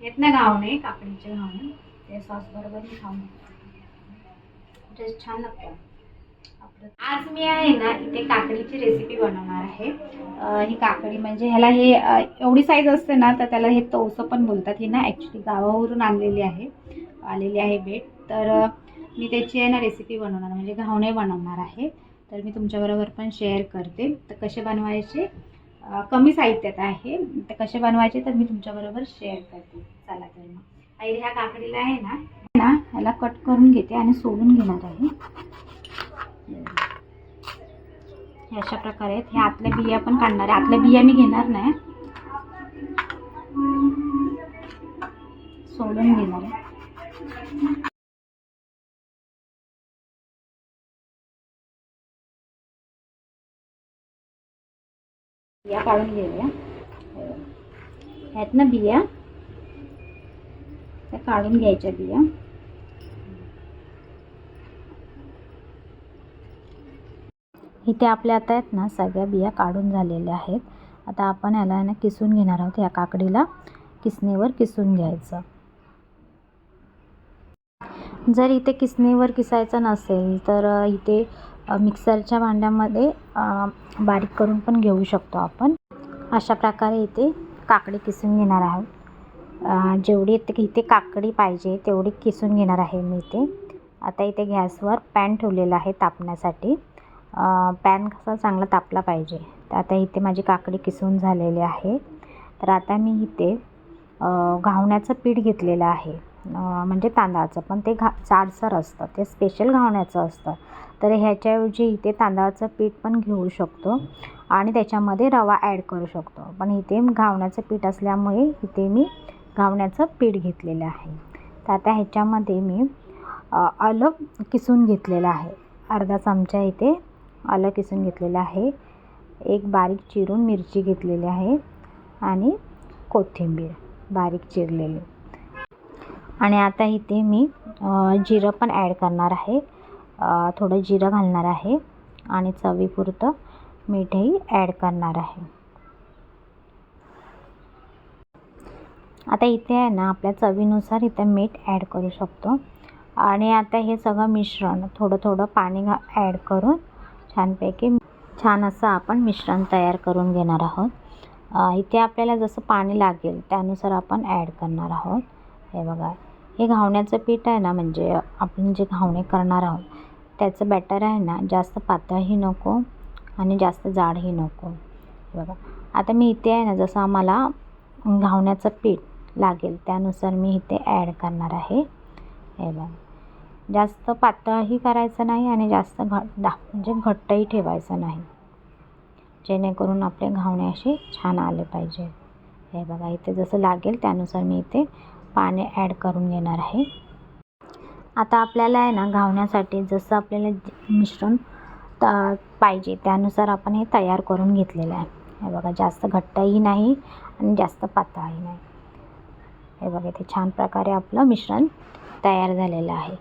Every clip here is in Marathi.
येत ना घावणे काकडीचे घावणे. ते सॉस बरोबर मी खाऊन टेस्ट छान लागतं. आज मी आहे ना इथे काकडीची रेसिपी बनवणार आहे. ही काकडी म्हणजे ह्याला हे एवढी साईज असते ना तर त्याला हे तवसं पण बोलतात. ही ना ॲक्च्युली गावावरून आणलेली आहे. आलेली आहे भेट. तर मी त्याची आहे ना रेसिपी बनवणार. म्हणजे घावणे बनवणार आहे. तर मी तुमच्याबरोबर पण शेअर करते. तर कसे बनवायचे? कमी साहित्यात आहे. तर कसे बनवायचे तर मी तुमच्याबरोबर शेअर करते. चला तर मग. आई ह्या काकडीला आहे ना? ना ह्याला कट करून घेते आणि सोलून घेणार आहे. हे अशा प्रकारे आहेत. हे आतल्या बिया पण काढणार आहे. आतल्या बिया मी घेणार नाही. सोलून घेणार आहे. बिया काढून घेऊया. हो. ह्यात ना बिया त्या काढून घ्यायच्या बिया. इथे आपल्या आता आहेत ना सगळ्या बिया काढून झालेल्या आहेत. आता आपण ह्याला ना किसून घेणार आहोत. या काकडीला किसणीवर किसून घ्यायचं. जर इथे किसणीवर किसायचं नसेल तर इथे मिक्सरच्या भांड्यामध्ये बारीक करून पण घेऊ शकतो आपण. अशा प्रकारे इथे काकडी किसून घेणार आहोत जेवढी इथे इथे काकडी पाहिजे तेवढी किसून घेणार आहे मी इथे. आता इथे गॅसवर पॅन ठेवलेला आहे तापण्यासाठी. पॅन कसा चांगला तापला पाहिजे. तर आता इथे माझी काकडी किसून झालेली आहे. तर आता मी इथे घावण्याचं पीठ घेतलेलं आहे. म्हणजे तांदळाचं पण ते घा जाडसर असतं ते स्पेशल घावण्याचं असतं. तर ह्याच्याऐवजी इथे तांदळाचं पीठ पण घेऊ शकतो आणि त्याच्यामध्ये रवा ॲड करू शकतो. पण इथे घावण्याचं पीठ असल्यामुळे इथे मी घावण्याचं पीठ घेतलेलं आहे. तर आता ह्याच्यामध्ये मी आलं किसून घेतलेलं आहे. अर्धा चमचा इथे आलं किसून घेतलेलं आहे. एक बारीक चिरून मिरची घेतलेली आहे आणि कोथिंबीर बारीक चिरलेली. आणि आता इथे मी जिरं पण ॲड करणार आहे. थोडं जिरं घालणार आहे आणि चवीपुरतं मीठही ॲड करणार आहे. आता इथे आहे ना आपल्या चवीनुसार इथे मीठ ॲड करू शकतो. आणि आता हे सगळं मिश्रण थोडं थोडं पाणी घा ॲड करून छानपैकी छान असं आपण मिश्रण तयार करून घेणार आहोत. इथे आपल्याला जसं पाणी लागेल त्यानुसार आपण ॲड करणार आहोत. हे बघा. हे घावण्याचं पीठ आहे ना म्हणजे आपण जे घावणे करणार आहोत त्याचं बॅटर आहे ना जास्त पातळही नको आणि जास्त जाडही नको. हे बघा. आता मी इथे आहे ना जसं आम्हाला घावण्याचं पीठ लागेल त्यानुसार मी इथे ॲड करणार आहे. हे बघा. जास्त पातळही करायचं नाही आणि जास्त घट दा म्हणजे घट्टही ठेवायचं नाही. जेणेकरून आपले घावणे असे छान आले पाहिजे. हे बघा इथे जसं लागेल त्यानुसार मी इथे पाणी ॲड करून घेणार आहे. आता आपल्याला आहे ना घावण्यासाठी जसं आपल्याला मिश्रण त पाहिजे त्यानुसार आपण हे तयार करून घेतलेलं आहे. हे बघा जास्त घट्टही नाही आणि जास्त पातळही नाही. हे बघा इथे छान प्रकारे आपलं मिश्रण तयार झालेलं आहे.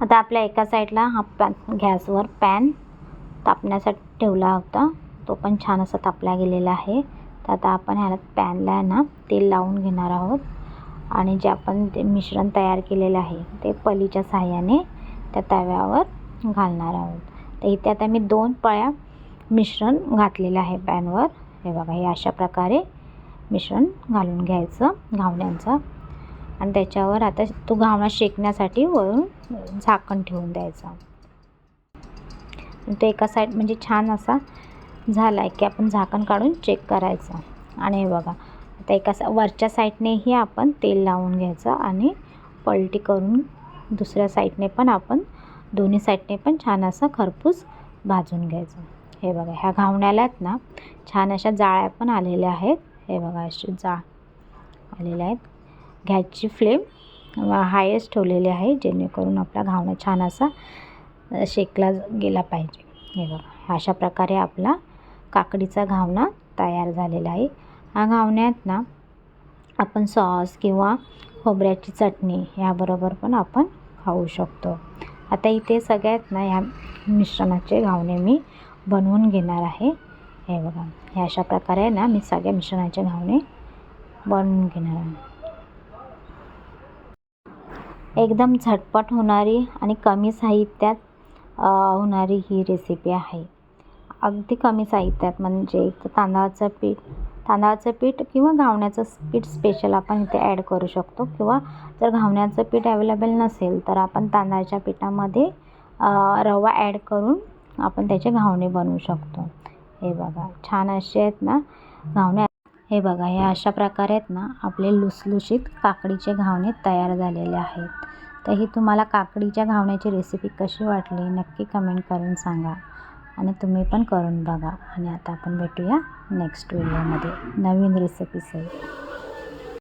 आता आपल्या एका साईडला हा पॅन गॅसवर पॅन तापण्यासाठी ठेवला होता. तो पण छान असा तापला गेलेला आहे. तर आता आपण ह्याला पॅनला आहे ना तेल लावून घेणार आहोत. आणि जे आपण ते मिश्रण तयार केलेलं आहे ते पलीच्या साहाय्याने त्या तव्यावर घालणार आहोत. तर इथे आता मी दोन पळ्या मिश्रण घातलेलं आहे पॅनवर. हे बघा हे अशा प्रकारे मिश्रण घालून घ्यायचं घावण्यांचं. आणि त्याच्यावर आता तो घावणा शेकण्यासाठी वरून झाकण ठेवून द्यायचा. तो एका साईड म्हणजे छान असा झाला आहे की आपण झाकण काढून चेक करायचं. आणि हे बघा आता एका वरच्या साईडनेही आपण तेल लावून घ्यायचं आणि पलटी करून दुसऱ्या साईडने पण आपण दोन्ही साईडने पण छान असं खरपूस भाजून घ्यायचं. हे बघा ह्या घावण्यालात ना छान अशा जाळ्या पण आलेल्या आहेत. हे बघा अशी जाळ आलेल्या आहेत. गॅसची फ्लेम हायेस्ट ठेवलेली आहे जेणेकरून आपला घावणा छान असा शेकला गेला पाहिजे. हे बघा अशा प्रकारे आपला काकडीचा घावणा तयार झालेला आहे. ह्या घावण्यात ना आपण सॉस किंवा खोबऱ्याची चटणी याबरोबर पण आपण खाऊ शकतो. आता इथे सगळ्यात ना ह्या मिश्रणाचे घावणे मी बनवून घेणार आहे. हे बघा हे अशा प्रकारे ना मी सगळ्या मिश्रणाचे घावणे बनवून घेणार आहे. एकदम झटपट होणारी आणि कमी साहित्यात होणारी ही रेसिपी आहे. अगदी कमी साहित्यात म्हणजे तांदळाचं पीठ तांदळाचं पीठ किंवा घावण्याचं पीठ स्पेशल आपण इथे ॲड करू शकतो. किंवा जर घावण्याचं पीठ अवेलेबल नसेल तर आपण तांदळाच्या पिठामध्ये रवा ॲड करून आपण त्याचे घावणे बनवू शकतो. हे बघा छान असे आहेत ना घावणे. हे बघा हे अशा प्रकारे आहेत ना आपले लुसलुशीत काकडीचे घावणे तयार झालेले आहेत. तर ही तुम्हाला काकडीच्या घावण्याची रेसिपी कशी वाटली नक्की कमेंट करून सांगा. आणि तुम्ही पण करून बघा. आणि आता आपण भेटूया नेक्स्ट व्हिडिओमध्ये नवीन रेसिपीसह